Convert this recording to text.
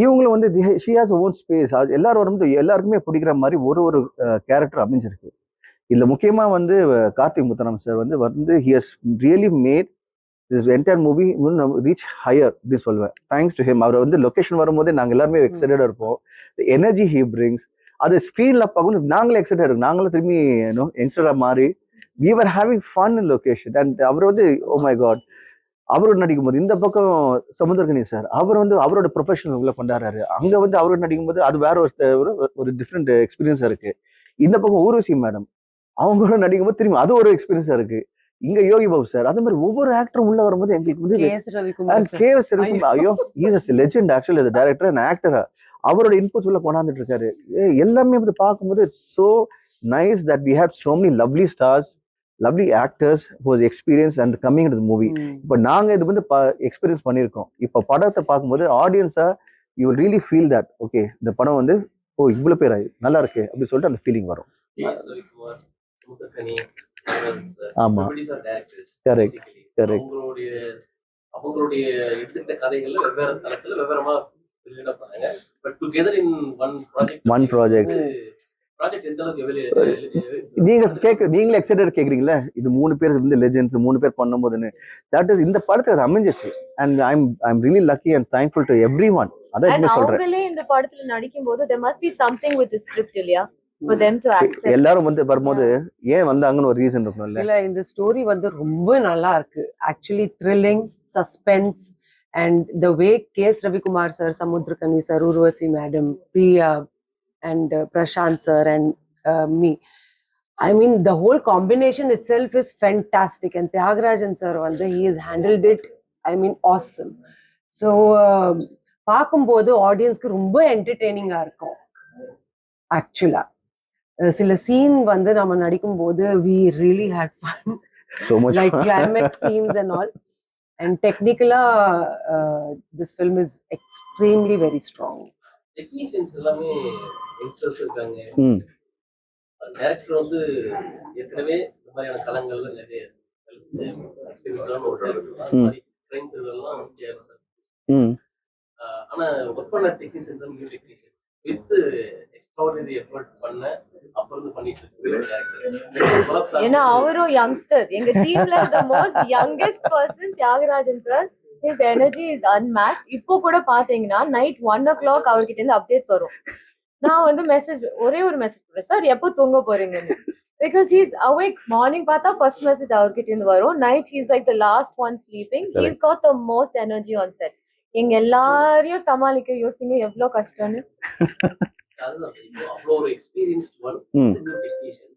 இவங்களும் வந்து she has own space எல்லாரும் வந்து எல்லாருக்குமே பிடிக்கிற மாதிரி ஒரு ஒரு கேரக்டர் அமைஞ்சிருக்கு. இதுல முக்கியமா வந்து கார்த்திக் முத்தனம் சார் வந்து வந்து he has really made this entire movie reach higher அப்படின்னு சொல்லுவேன். தேங்க்ஸ் டு ஹிம் அவர் வந்து லொகேஷன் வரும்போதே நாங்கள் எல்லாருமே எக்ஸைட்டடாக இருப்போம். எனர்ஜி ஹி பிரிங்ஸ் அது ஸ்க்ரீனில் பார்க்கும்போது நாங்களே எக்ஸைட்டட் இருக்கும். நாங்களும் திரும்பி யங்ஸ்டராக மாறி we were having fun in location and அவர் வந்து ஓ மை காட் அவரோட நடிக்கும் போது இந்த பக்கம் சமுத்திரகனி சார் அவர் வந்து அவரோட ப்ரொஃபஷனல் உள்ள கொண்டாடுறாரு அங்க வந்து அவரோட நடிக்கும் போது அது வேற ஒரு ஒரு- டிஃப்ரெண்ட் எக்ஸ்பீரியன்ஸா இருக்கு. இந்த பக்கம் ஊர்வசி மேடம் அவங்களோட நடிக்கும் போது திரும்பி அது ஒரு எக்ஸ்பீரியன்ஸா இருக்கு. இங்க யோகி பாபு சார் அதே மாதிரி ஒவ்வொரு ஆக்டரும் உள்ள வரும்போது எங்களுக்கு வந்து. ரவிக்குமார் sir. கேஎஸ் இருக்கும் ஐயோ. இஸ் லெஜெண்ட் ஆக்சுவலி அது டேரக்டர் அண்ட் ஆக்டரா அவரோட இன்புட்ஸ் உள்ள கொண்டாந்துட்டு இருக்காரு. எல்லாமே வந்து பார்க்கும்போது so nice that we have so many lovely stars lovely actors was experience and coming to movie. இப்போ நாங்க இது வந்து எக்ஸ்பீரியன்ஸ் பண்ணியிருக்கோம் இப்போ படத்தை பார்க்கும்போது ஆடியன்ஸா you really feel that okay இந்த படம் வந்து ஓ இவ்வளவு பேர் ஆயி நல்லா இருக்கு அப்படின்னு சொல்லிட்டு அந்த ஃபீலிங் வரும் sir, ஆமா. basically. correct. அவங்களுடைய எடுத்துக்கிட்ட கதைகள்ல வெவ்வேறு தளத்துல வெவ்வேறமா ஒன் ப்ராஜெக்ட் நீங்க கேட்க நீங்களே எக்ஸைட்டட் கேக்குறீங்களா? இது மூணு பேர் வந்து லெஜெண்ட்ஸ் மூணு பேர் பண்ணும்போதுன்னு. தட் இஸ் இந்த படத்துக்கு அது அமைஞ்சிச்சு and I'm I'm really lucky and thankful to everyone அதான் சொல்றேன். அவங்களே இந்த படத்துல நடிக்கும் போது there must be something with the script இல்லையா? For them to accept. எல்லாரும் வந்து வரும்போது ஏன் வந்தாங்கன்னு ஒரு ரீசன் இருக்கணும்ல இல்ல இந்த ஸ்டோரி வந்து ரொம்ப நல்லா இருக்கு. Actually thrilling suspense and the way K S Ravikumar sir Samuthirakani sir Urvashi madam Priya and Prashanth sir and me I mean the whole combination itself is fantastic and Thiyagarajan sir வந்து he is handled it I mean awesome so பார்க்கும்போது ஆடியன்ஸ்க்கு ரொம்ப என்டர்டெய்னிங்காக இருக்கும் ஆக்சுவலா சில scene வந்து நம்ம நடிக்கும்போது we really had fun so much like climax scenes and all. And technically, uh, this film is extremely very strong. Technicians எல்லாமே யங்ஸ்டர்ஸ் இருக்காங்க. டேரக்டர் வந்து ஏற்கனவே இந்த மாதிரியான களங்கள்ல நிறைய ஆனா ஒர்க் பண்ண technicians technicians with extraordinary effort பண்ண ஏன்னா அவரும் யங்ஸ்டர் எங்க டீம்ல the most youngest person Thiyagarajan sir. His energy is unmatched. இப்போ கூட பாத்தீங்கன்னா நைட் ஒன் ஓ கிளாக் அவர்கிட்ட இருந்து அப்டேட்ஸ் வரும். நான் வந்து மெசேஜ் ஒரே ஒரு மெசேஜ் போடுறேன். சார் எப்போ தூங்க போறீங்கன்னு? பிகாஸ் ஹீஸ் அவேக் மார்னிங் பார்த்தா ஃபர்ஸ்ட் மெசேஜ் அவர்கிட்ட இருந்து வரும். Night he's like the last one sleeping he's got the most energy on set எங்க எல்லாரையும் சமாளிக்க யோசிங்க எவ்வளவு கஷ்டம்னு.